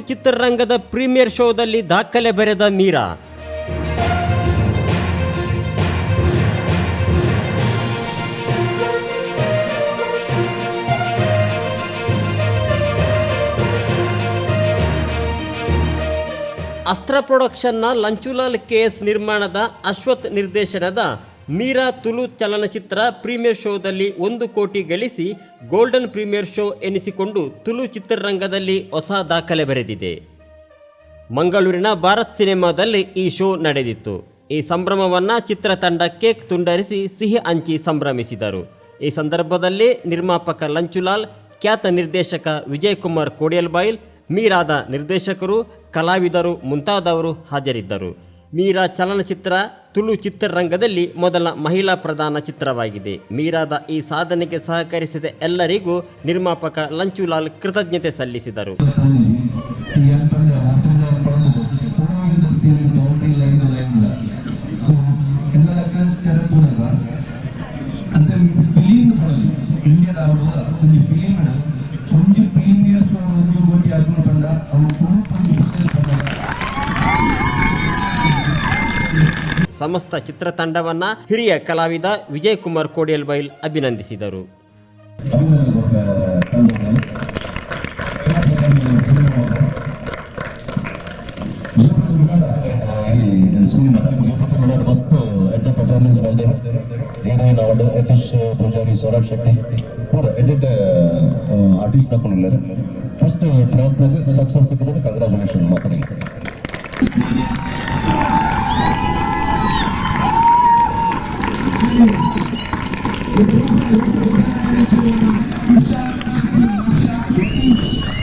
ಚಿತ್ರರಂಗದ ಪ್ರೀಮಿಯರ್ ಶೋದಲ್ಲಿ ದಾಖಲೆ ಬರೆದ ಮೀರಾ. ಅಸ್ತ್ರ ಪ್ರೊಡಕ್ಷನ್ನ ಲಂಚುಲಾಲ್ ಕೆಎಸ್ ನಿರ್ಮಾಣದ ಅಶ್ವಥ್ ನಿರ್ದೇಶನದ ಮೀರಾ ತುಲು ಚಲನಚಿತ್ರ ಪ್ರೀಮಿಯರ್ ಶೋದಲ್ಲಿ ಒಂದು ಕೋಟಿ ಗಳಿಸಿ ಗೋಲ್ಡನ್ ಪ್ರೀಮಿಯರ್ ಶೋ ಎನಿಸಿಕೊಂಡು ತುಲು ಚಿತ್ರರಂಗದಲ್ಲಿ ಹೊಸ ದಾಖಲೆ ಬರೆದಿದೆ. ಮಂಗಳೂರಿನ ಭಾರತ್ ಸಿನಿಮಾದಲ್ಲಿ ಈ ಶೋ ನಡೆದಿತ್ತು. ಈ ಸಂಭ್ರಮವನ್ನು ಚಿತ್ರತಂಡ ಕೇಕ್ ತುಂಡರಿಸಿ ಸಿಹಿ ಹಂಚಿ ಸಂಭ್ರಮಿಸಿದರು. ಈ ಸಂದರ್ಭದಲ್ಲಿ ನಿರ್ಮಾಪಕ ಲಂಚುಲಾಲ್, ಖ್ಯಾತ ನಿರ್ದೇಶಕ ವಿಜಯ್ ಕುಮಾರ್ ಕೋಡಿಯಲ್ಬಾಯಿಲ್, ಮೀರಾದ ನಿರ್ದೇಶಕರು, ಕಲಾವಿದರು ಮುಂತಾದವರು ಹಾಜರಿದ್ದರು. ಮೀರಾ ಚಲನಚಿತ್ರ ತುಳು ಚಿತ್ರರಂಗದಲ್ಲಿ ಮೊದಲ ಮಹಿಳಾ ಪ್ರಧಾನ ಚಿತ್ರವಾಗಿದೆ. ಮೀರಾದ ಈ ಸಾಧನೆಗೆ ಸಹಕರಿಸಿದ ಎಲ್ಲರಿಗೂ ನಿರ್ಮಾಪಕ ಲಂಚುಲಾಲ್ ಕೃತಜ್ಞತೆ ಸಲ್ಲಿಸಿದರು. ಸಮಸ್ತ ಚಿತ್ರತಂಡವನ್ನ ಹಿರಿಯ ಕಲಾವಿದ ವಿಜಯ್ ಕುಮಾರ್ ಕೋಡಿಯಲ್ಬೈಲ್ ಅಭಿನಂದಿಸಿದರು. ಮಸ್ತ್ ಶೆಟ್ಟಿ ಸಕ್ಸಸ್ ಸಿಕ್ಕಿದ್ರೆ ಕಂಗ್ರಾಚುಲೇಷನ್ ಮಕ್ಕಳಿಗೆ Thank you.